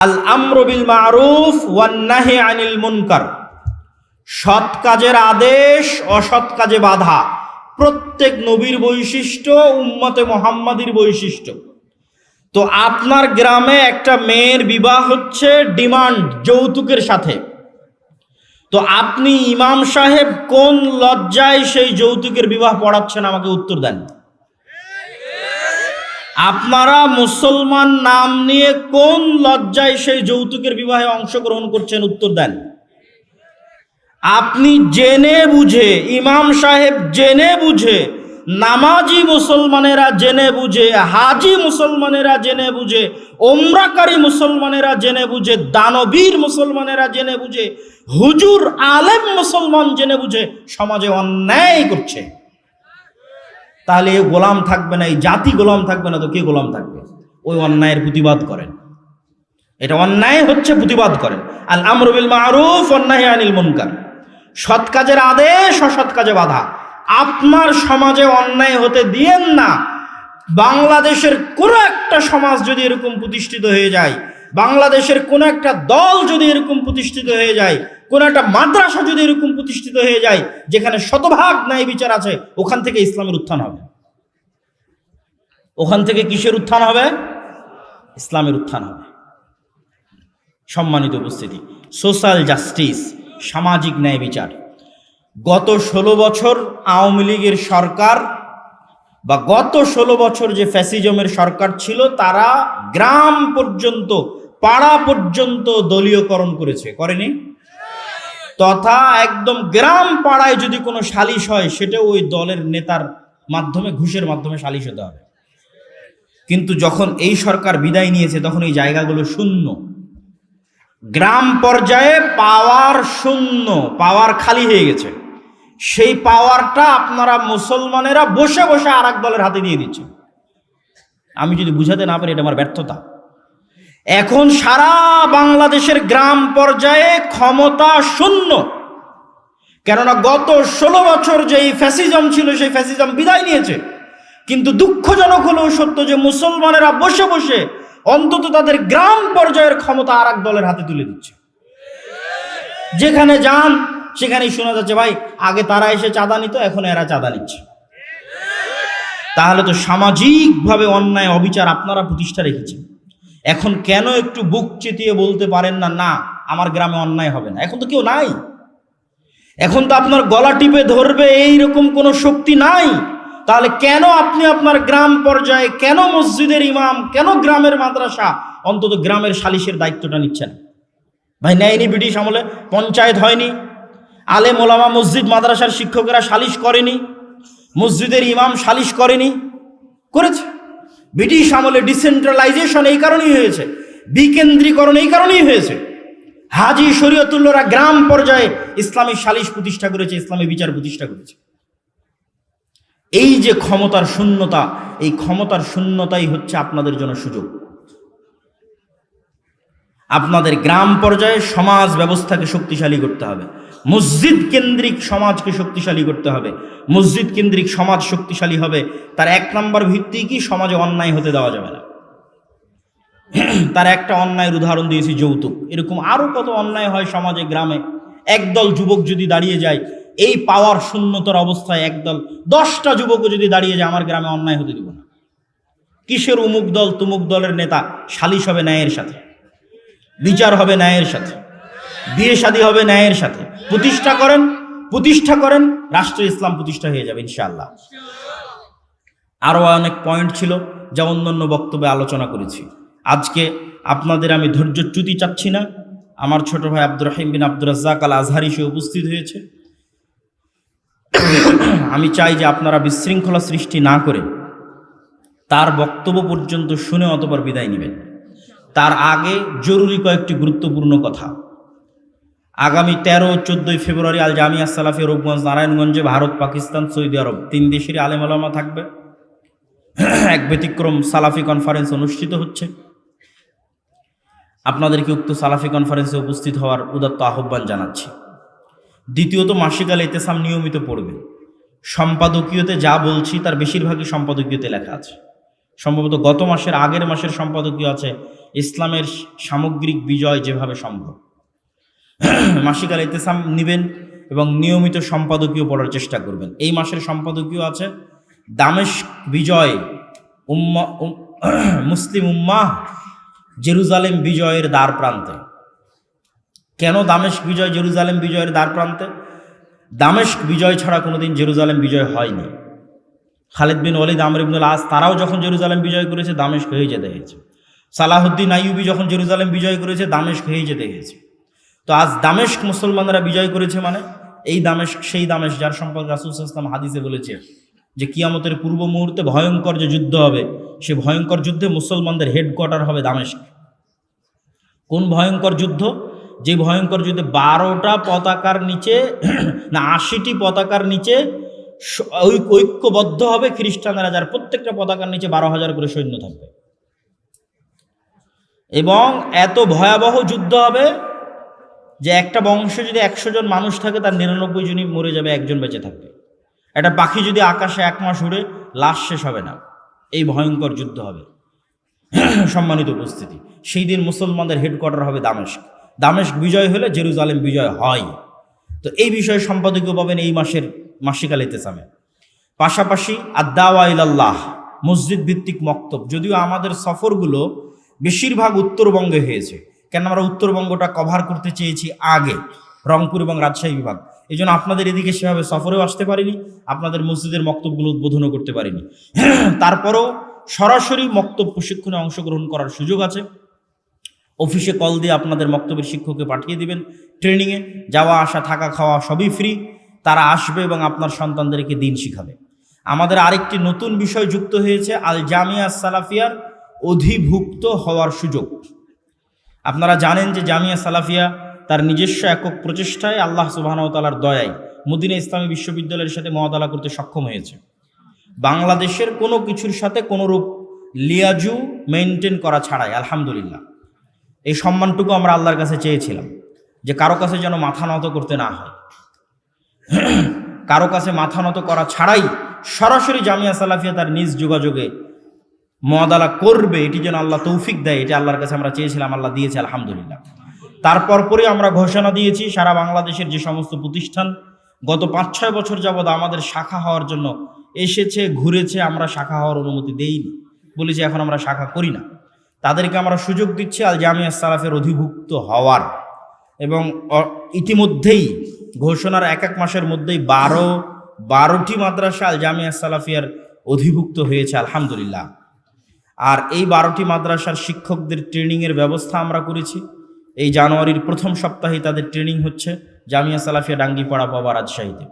আল আমরবিল মারুফ ওয়ান্নাহি আনিল মুনকার সৎ কাজের আদেশ, অসৎ কাজে বাধা। প্রত্যেক নবীর বৈশিষ্ট্য, উম্মতে মোহাম্মদীর বৈশিষ্ট্য। তো আপনার গ্রামে একটা মেয়ের বিবাহ হচ্ছে ডিমান্ড, যৌতুকের সাথে। তো আপনি ইমাম সাহেব কোন লজ্জায় সেই যৌতুকের বিবাহ পড়াচ্ছেন? আমাকে উত্তর দেন। আপনারা মুসলমান নাম নিয়ে কোন লজ্জায় সেই যৌতুকের বিবাহে অংশগ্রহণ করছেন? উত্তর দেন। আপনি জেনে বুঝে, ইমাম সাহেব জেনে বুঝে, নামাজি মুসলমানেরা জেনে বুঝে, হাজি মুসলমানেরা জেনে বুঝে ওমরাকারী মুসলমানেরা জেনে বুঝে, দানবীর মুসলমানেরা জেনে বুঝে, হুজুর আলেম মুসলমান জেনে বুঝে, সমাজে অন্যায় করছে। তাহলে এ গোলাম থাকবে না, এই জাতি গোলাম থাকবে না, তো কে গোলাম থাকবে? ওই অন্যায়ের প্রতিবাদ করেন। এটা অন্যায় হচ্ছে প্রতিবাদ করেন। আল আমরুবিল মারুফ অন্যায় আনিল মুনকার। সৎ কাজের আদেশ, অসৎ কাজে বাধা। আপনার সমাজে অন্যায় হতে দিয়েন না। বাংলাদেশের কোনো একটা সমাজ যদি এরকম প্রতিষ্ঠিত হয়ে যায়, বাংলাদেশের কোনো একটা দল যদি এরকম প্রতিষ্ঠিত হয়ে যায় কোনো একটা মাদ্রাসা যদি এরকম প্রতিষ্ঠিত হয়ে যায়, যেখানে শতভাগ ন্যায় বিচার আছে, ওখান থেকে ইসলামের উত্থান হবে। ওখান থেকে কিসের উত্থান হবে? ইসলামের উত্থান হবে। সম্মানিত উপস্থিতি, সোশ্যাল জাস্টিস, সামাজিক ন্যায় বিচার। গত ষোলো বছর আওয়ামী লীগের সরকার বা গত ষোলো বছর যে ফ্যাসিজমের সরকার ছিল, তারা গ্রাম পর্যন্ত, পাড়া পর্যন্ত দলীয়করণ করেছে। করেনি? তথা একদম গ্রাম পাড়ায় যদি কোনো সালিশ হয় সেটা ওই দলের নেতার মাধ্যমে, ঘুষের মাধ্যমে সালিশ হতে হবে। কিন্তু যখন এই সরকার বিদায় নিয়েছে, তখন এই জায়গাগুলো শূন্য। গ্রাম পর্যায়ে পাওয়ার শূন্য, পাওয়ার খালি হয়ে গেছে। সেই পাওয়ারটা আপনারা মুসলমানেরা বসে বসে আর দলের হাতে দিয়ে দিচ্ছে আমি যদি বুঝাতে না পারি, এটা আমার ব্যর্থতা। এখন সারা বাংলাদেশের গ্রাম পর্যায়ে ক্ষমতা শূন্য। কেননা গত ষোলো বছর যে ফ্যাসিজম ছিল, সেই ফ্যাসিজম বিদায় নিয়েছে। কিন্তু দুঃখজনক হলেও সত্য যে মুসলমানেরা বসে বসে অন্তত তাদের গ্রাম পর্যায়ের ক্ষমতা আর দলের হাতে তুলে দিচ্ছে। যেখানে যান, সেখানেই শোনা যাচ্ছে, ভাই, আগে তারা এসে চাঁদা নিত, এখন এরা চাঁদা নিচ্ছে। তাহলে তো সামাজিকভাবে অন্যায় অবিচার আপনারা প্রতিষ্ঠা রেখেছেন। এখন কেন একটু বুক চেতিয়ে বলতে পারেন না না, আমার গ্রামে অন্যায় হবে না এখন তো কেউ নাই। এখন তো আপনার গলা টিপে ধরবে এই রকম কোনো শক্তি নাই। তাহলে কেন আপনি আপনার গ্রাম পর্যায়ে, কেন মসজিদের ইমাম, কেন গ্রামের মাদ্রাসা অন্তত গ্রামের সালিশের দায়িত্বটা নিচ্ছেন? ভাই, নেয়নি ব্রিটিশ আমলে, পঞ্চায়েত হয়নি। আলে মোলামা মসজিদ মাদ্রাসার শিক্ষকেরা সালিশ করেনি। মসজিদের ইমাম সালিশ করেনি। করেছে। ব্রিটিশ আমলে ডিসেন্ট্রালাইজেশন এই কারণেই হয়েছে, বিকেন্দ্রীকরণ এই কারণেই হয়েছে। হাজি শরীয়তুল্লরা গ্রাম পর্যায়ে ইসলামী সালিশ প্রতিষ্ঠা করেছে, ইসলামী বিচার প্রতিষ্ঠা করেছে। এই যে ক্ষমতার শূন্যতা, এই ক্ষমতার শূন্যতাই হচ্ছে আপনাদের জন্য সুযোগ। আপনাদের গ্রাম পর্যায়ে সমাজ ব্যবস্থাকে শক্তিশালী করতে হবে। মসজিদ কেন্দ্রিক সমাজকে শক্তিশালী করতে হবে। মসজিদ কেন্দ্রিক সমাজ শক্তিশালী হবে, তার এক নম্বর ভিত্তি কি? সমাজে অন্যায় হতে দেওয়া যাবে না। তার একটা অন্যায়ের উদাহরণ দিয়েছি যৌতুক। এরকম আরও কত অন্যায় হয় সমাজে, গ্রামে। একদল যুবক যদি দাঁড়িয়ে যায়, এই পাওয়ার শূন্যতার অবস্থায় একদল, দশটা যুবকও যদি দাঁড়িয়ে যায়, আমার গ্রামে অন্যায় হতে দিব না। কিসের উমুক দল, তুমুক দলের নেতা? সালিশ হবে ন্যায়ের সাথে। বিচার হবে ন্যায়ের সাথে। বিয়ে শাদী হবে ন্যায়ের সাথে। প্রতিষ্ঠা করেন প্রতিষ্ঠা করেন রাষ্ট্র ইসলাম প্রতিষ্ঠা হয়ে যাবে ইনশাআল্লাহ। আরও অনেক পয়েন্ট ছিল যা অন্যান্য বক্তব্যে আলোচনা করেছি। আজকে আপনাদের আমি ধৈর্যচ্যুতি চাচ্ছি না। আমার ছোট ভাই আব্দুর রহিম বিন আব্দুর রাজ্জাক আল আজহারি সে উপস্থিত হয়েছে। আমি চাই যে আপনারা বিশৃঙ্খলা সৃষ্টি না করে তার বক্তব্য পর্যন্ত শুনে অতবার বিদায় নেবেন। তার আগে জরুরি কয়েকটি গুরুত্বপূর্ণ কথা। আগামী তেরো, চোদ্দোই ফেব্রুয়ারি আল জামিয়া সালাফি রূপগঞ্জ নারায়ণগঞ্জে ভারত, পাকিস্তান, সৌদি আরব তিন দেশেরই আলেম আলামা থাকবে। এক ব্যতিক্রম সালাফি কনফারেন্স অনুষ্ঠিত হচ্ছে। আপনাদেরকে উক্ত সালাফি কনফারেন্সে উপস্থিত হওয়ার উদাত্ত আহ্বান জানাচ্ছি। দ্বিতীয়ত, মাসিকাল এতেসাম নিয়মিত পড়বে সম্পাদকীয়তে যা বলছি, তার বেশিরভাগই সম্পাদকীয়তে লেখা আছে। সম্ভবত গত মাসের আগের মাসের সম্পাদকীয় আছে ইসলামের সামগ্রিক বিজয় যেভাবে সম্ভব। মাসিক আল ইতেসাম নেবেন এবং নিয়মিত সম্পাদকীয় পড়ার চেষ্টা করবেন। এই মাসের সম্পাদকীয় আছে দামেশ বিজয় উম্মা, উম- মুসলিম উম্মাহ জেরুজালেম বিজয়ের দ্বার প্রান্তে। কেন দামেস্ক বিজয় জেরুজালেম বিজয়ের দ্বার প্রান্তে? দামেস্ক বিজয় ছাড়া কোনোদিন জেরুজালেম বিজয় হয়নি। খালিদ বিন ওয়ালিদ আমর ইবনুল আস তারাও যখন জেরুজালেম বিজয় করেছে, দামেস্ক হয়ে যেতে হয়েছে। সালাহুদ্দিন আইয়ুবি যখন জেরুজালেম বিজয় করেছে, দামেস্ক হয়ে যেতে হয়েছে তো আজ দামেস্ক মুসলমানরা বিজয় করেছে মানে? এই দামেস্ক, সেই দামেস্ক যার সম্পর্কে রাসুল ইসলাম হাদিসে বলেছে যে কিয়ামতের পূর্ব মুহূর্তে ভয়ঙ্কর যে যুদ্ধ হবে, সে ভয়ঙ্কর যুদ্ধে মুসলমানদের হেডকোয়ার্টার হবে দামেস্ক। কোন ভয়ঙ্কর যুদ্ধ? যে ভয়ঙ্কর যুদ্ধে বারোটা পতাকার নিচে, না, আশিটি পতাকার নিচে ঐক্যবদ্ধ হবে খ্রিস্টানরা, যার প্রত্যেকটা পতাকার নিচে বারো হাজার করে সৈন্য থাকবে। এবং এত ভয়াবহ যুদ্ধ হবে যে একটা বংশে যদি একশো জন মানুষ থাকে, তার নিরানব্বই জনই মরে যাবে, একজন বেঁচে থাকবে। একটা পাখি যদি আকাশে এক মাস উড়ে, লাশ শেষ হবে না। এই ভয়ঙ্কর যুদ্ধ হবে। সম্মানিত উপস্থিতি, সেই দিন মুসলমানদের হেডকোয়ার্টার হবে দামেস্ক। দামেস্ক বিজয় হলে জেরুজালেম বিজয় হয়। তো এই বিষয়ে সম্পাদকীয় পাবেন এই মাসের মাসিকাল ইতেসামে। পাশাপাশি আদাওয়া ইলাল্লাহ, মসজিদ ভিত্তিক মক্তব। যদিও আমাদের সফরগুলো বেশিরভাগ উত্তরবঙ্গে হয়েছে। কেন আমরা উত্তরবঙ্গটা কভার করতে চেয়েছি আগে, রংপুর এবং রাজশাহী বিভাগ। এই জন্য আপনাদের এদিকে সেভাবে সফরেও আসতে পারিনি, আপনাদের মসজিদের মক্তবগুলো উদ্বোধনও করতে পারিনি। তারপরেও সরাসরি মক্তব প্রশিক্ষণে অংশগ্রহণ করার সুযোগ আছে। অফিসে কল দিয়ে আপনাদের মক্তবের শিক্ষককে পাঠিয়ে দিবেন ট্রেনিংয়ে। যাওয়া, আসা, থাকা, খাওয়া সবই ফ্রি তারা আসবে এবং আপনার সন্তানদেরকে দিন শিখাবে। আমাদের আরেকটি নতুন বিষয় যুক্ত হয়েছে আল জামিয়া সালাফিয়ার অধিভুক্ত হওয়ার সুযোগ। আপনারা জানেন যে জামিয়া সালাফিয়া তার নিজস্ব একক প্রচেষ্টায় আল্লাহ সুবাহতালার দয়ায় মদিনা ইসলামী বিশ্ববিদ্যালয়ের সাথে মহাদালা করতে সক্ষম হয়েছে। বাংলাদেশের কোনো কিছুর সাথে কোনোরূপ লিয়াজু মেনটেন করা ছাড়াই, আলহামদুলিল্লাহ। এই সম্মানটুকু আমরা আল্লাহর কাছে চেয়েছিলাম যে কারও কাছে যেন মাথা নত করতে না হয়। কারও কাছে মাথা নত করা ছাড়াই সরাসরি জামিয়া সালাফিয়া তার নিজ যোগাযোগে মদালা করবে, এটি যেন আল্লাহ তৌফিক দেয়, এটি আল্লাহর কাছে আমরা চেয়েছিলাম, আল্লাহ দিয়েছে, আলহামদুলিল্লাহ। তারপর পরে আমরা ঘোষণা দিয়েছি, সারা বাংলাদেশের যে সমস্ত প্রতিষ্ঠান গত পাঁচ ছয় বছর যাবৎ আমাদের শাখা হওয়ার জন্য এসেছে, ঘুরেছে, আমরা শাখা হওয়ার অনুমতি দেইনি। বলেছি, এখন আমরা শাখা করি না। তাদেরকে আমরা সুযোগ দিচ্ছি, আল জামিয়া সালাফের অধিভুক্ত হওয়ার। এবং ইতিমধ্যেই ঘোষণার এক এক মাসের মধ্যেই বারো, বারোটি মাদ্রাসা আল জামিয়া সালাফিয়ার অধিভুক্ত হয়েছে, আলহামদুলিল্লাহ। আর এই বারোটি মাদ্রাসার শিক্ষকদের ট্রেনিংয়ের ব্যবস্থা আমরা করেছি। এই জানুয়ারির প্রথম সপ্তাহে তাদের ট্রেনিং হচ্ছে জামিয়া সালাফিয়া ডাঙ্গিপাড়া বাবা রাজশাহীতে।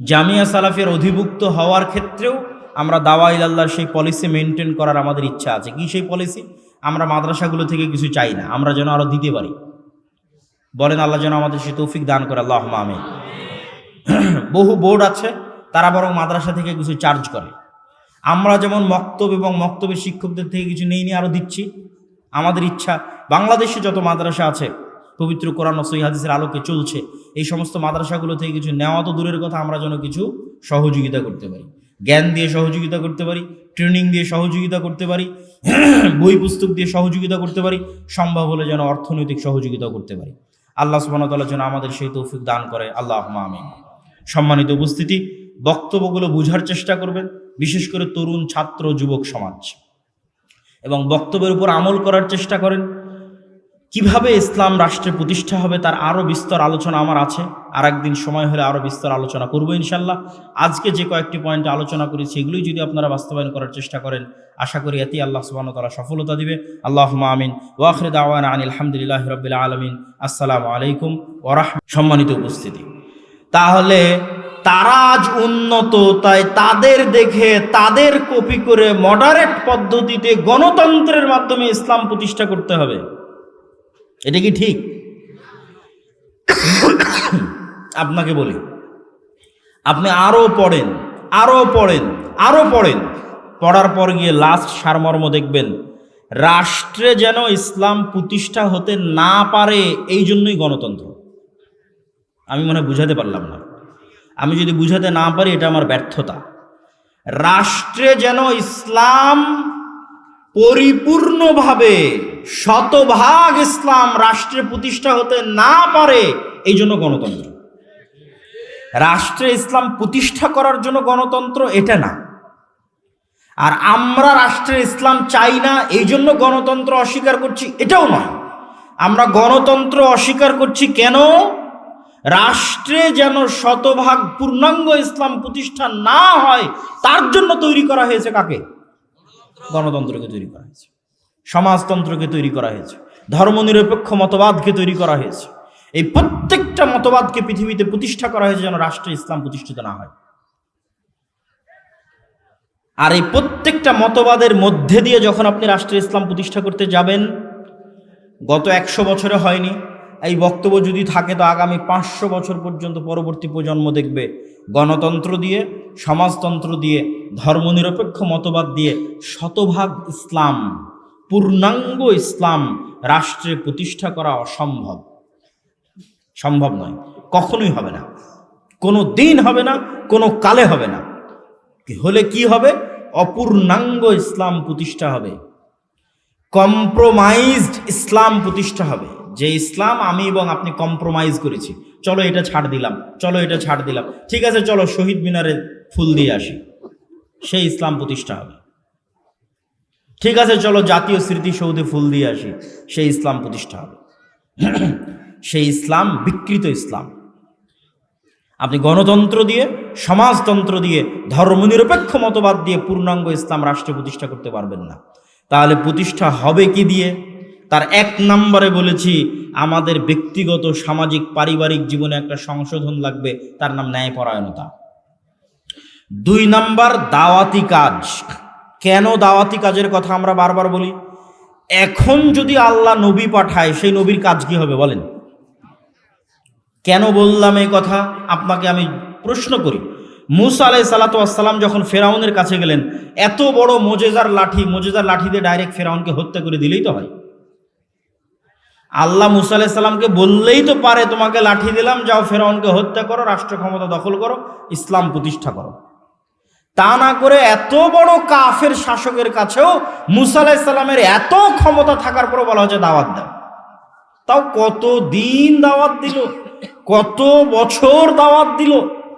জামিয়া সালাফিয়ার অধিভুক্ত হওয়ার ক্ষেত্রেও আমরা দাওয়া ইলাল্লাহর সেই পলিসি মেনটেন করার আমাদের ইচ্ছা আছে। কি সেই পলিসি? আমরা মাদ্রাসাগুলো থেকে কিছু চাই না, আমরা যেন আরও দিতে পারি। বলেন আল্লাহ যেন আমাদের সে তৌফিক দান করে আল্লাহ আমি বহু বোর্ড আছে, তারা বরং মাদ্রাসা থেকে কিছু চার্জ করে। আমরা যেমন মক্তব এবং মক্তবের শিক্ষকদের থেকে কিছু নেই নিয়ে আরও দিচ্ছি। আমাদের ইচ্ছা, বাংলাদেশে যত মাদ্রাসা আছে, পবিত্র কোরআন সহি হাদিসের আলোকে চলছে, এই সমস্ত মাদ্রাসাগুলো থেকে কিছু নেওয়া তো দূরের কথা, আমরা যেন কিছু সহযোগিতা করতে পারি। জ্ঞান দিয়ে সহযোগিতা করতে পারি, ট্রেনিং দিয়ে সহযোগিতা করতে পারি, বই পুস্তক দিয়ে সহযোগিতা করতে পারি, সম্ভব হলে যেন অর্থনৈতিক সহযোগিতা করতে পারি। আল্লাহ সুবাহতাল্লাহ যেন আমাদের সেই তৌফিক দান করে আল্লাহ আমিন। সম্মানিত উপস্থিতি বক্তব্যগুলো বুঝার চেষ্টা করবেন, বিশেষ করে তরুণ, ছাত্র, যুবক, সমাজ। এবং বক্তব্যের উপর আমল করার চেষ্টা করেন। কীভাবে ইসলাম রাষ্ট্রে প্রতিষ্ঠা হবে তার আরও বিস্তর আলোচনা আমার আছে। আর একদিন সময় হলে আরও বিস্তর আলোচনা করব ইনশাল্লাহ। আজকে যে কয়েকটি পয়েন্টে আলোচনা করেছি, এগুলোই যদি আপনারা বাস্তবায়ন করার চেষ্টা করেন, আশা করি এতেই আল্লাহ তালা সফলতা দিবে। আল্লাহ আমিন। ওয়াখরিদ আওয়ান আন আলহামদুলিল্লাহ রবিল আলমিন। আসসালামু আলাইকুম ওরাহ সম্মানিত উপস্থিতি। তাহলে তারা আজ উন্নত, তাই তাদের দেখে, তাদের কপি করে মডারেট পদ্ধতিতে গণতন্ত্রের মাধ্যমে ইসলাম প্রতিষ্ঠা করতে হবে। এটা কি ঠিক? আপনাকে বলি, আপনি আরও পড়েন আরও পড়েন আরও পড়েন। পড়ার পর গিয়ে লাস্ট সারমর্ম দেখবেন, রাষ্ট্রে যেন ইসলাম প্রতিষ্ঠা হতে না পারে, এই জন্যই গণতন্ত্র। আমি মনে বুঝাতে পারলাম না। আমি যদি বুঝাতে না পারি, এটা আমার ব্যর্থতা। রাষ্ট্রে যেন ইসলাম পরিপূর্ণভাবে শতভাগ ইসলাম রাষ্ট্রে প্রতিষ্ঠা হতে না পারে, এই জন্য গণতন্ত্র। রাষ্ট্রে ইসলাম প্রতিষ্ঠা করার জন্য গণতন্ত্র এটা না। আর আমরা রাষ্ট্রে ইসলাম চাই না, এই জন্য গণতন্ত্র অস্বীকার করছি, এটাও নয়। আমরা গণতন্ত্র অস্বীকার করছি কেন? রাষ্ট্রে যেন শতভাগ পূর্ণাঙ্গ ইসলাম প্রতিষ্ঠা না হয়, তার জন্য তৈরি করা হয়েছে কাকে? গণতন্ত্রকে তৈরি করা হয়েছে। সমাজতন্ত্রকে তৈরি করা হয়েছে। ধর্মনিরপেক্ষ মতবাদকে তৈরি করা হয়েছে। এই প্রত্যেকটা মতবাদকে পৃথিবীতে প্রতিষ্ঠা করা হয়েছে যেন রাষ্ট্রে ইসলাম প্রতিষ্ঠিত না হয়। আর এই প্রত্যেকটা মতবাদের মধ্যে দিয়ে যখন আপনি রাষ্ট্রে ইসলাম প্রতিষ্ঠা করতে যাবেন, গত একশো বছরে হয়নি এই বক্তব্য যদি থাকে, তো আগামী পাঁচশো বছর পর্যন্ত পরবর্তী প্রজন্ম দেখবে। গণতন্ত্র দিয়ে, সমাজতন্ত্র দিয়ে, ধর্মনিরপেক্ষ মতবাদ দিয়ে শতভাগ ইসলাম, পূর্ণাঙ্গ ইসলাম রাষ্ট্রে প্রতিষ্ঠা করা অসম্ভব। সম্ভব নয়। কখনোই হবে না। কোনো দিন হবে না, কোনো কালে হবে না। হলে কি হবে? অপূর্ণাঙ্গ ইসলাম প্রতিষ্ঠা হবে। কম্প্রোমাইজড ইসলাম প্রতিষ্ঠা হবে। যে ইসলাম আমি এবং আপনি কম্প্রোমাইজ করেছি। চলো এটা ছাড় দিলাম, চলো এটা ছাড় দিলাম। ঠিক আছে, চলো শহীদ মিনারে ফুল দিয়ে আসি। সেই ইসলাম প্রতিষ্ঠা হবে। ঠিক আছে, চলো জাতীয় স্মৃতিসৌধে ফুল দিয়ে আসি। সেই ইসলাম প্রতিষ্ঠা হবে। সেই ইসলাম, বিকৃত ইসলাম। আপনি গণতন্ত্র দিয়ে, সমাজতন্ত্র দিয়ে, ধর্মনিরপেক্ষ মতবাদ দিয়ে পূর্ণাঙ্গ ইসলাম রাষ্ট্রে প্রতিষ্ঠা করতে পারবেন না। তাহলে প্রতিষ্ঠা হবে কি দিয়ে? তার এক নম্বরে বলেছি, আমাদের ব্যক্তিগত, সামাজিক, পারিবারিক জীবনে একটা সংশোধন লাগবে, তার নাম ন্যায়পরায়ণতা। দুই নাম্বার, দাওয়াতি কাজ। কেন দাওয়াতি কাজের কথা আমরা বারবার বলি? এখন যদি আল্লাহ নবী পাঠায়, সেই নবীর কাজ কি হবে বলেন? কেন বললাম এই কথা? আপনাকে আমি প্রশ্ন করি। মুসা আলাই সালাতাম যখন ফেরাউনের কাছে গেলেন, এত বড় মোজেজার লাঠি মোজেজার লাঠি দিয়ে ডাইরেক্ট ফেরাউনকে হত্যা করে দিলেই তো হয়। আল্লাহ মুসা আলাহ সাল্লামকে বললেই তো পারে, তোমাকে লাঠি দিলাম, যাও ফেরাউনকে হত্যা করো রাষ্ট্র ক্ষমতা দখল করো, ইসলাম প্রতিষ্ঠা করো। তা না করে এত বড় কাফের শাসকের কাছেও মুসা আলাহ সাল্লামের এত ক্ষমতা থাকার পরও বলা হচ্ছে দাওয়াত দাও। তাও কত দিন দাওয়াত দিল? কত বছর দাওয়াত দিল?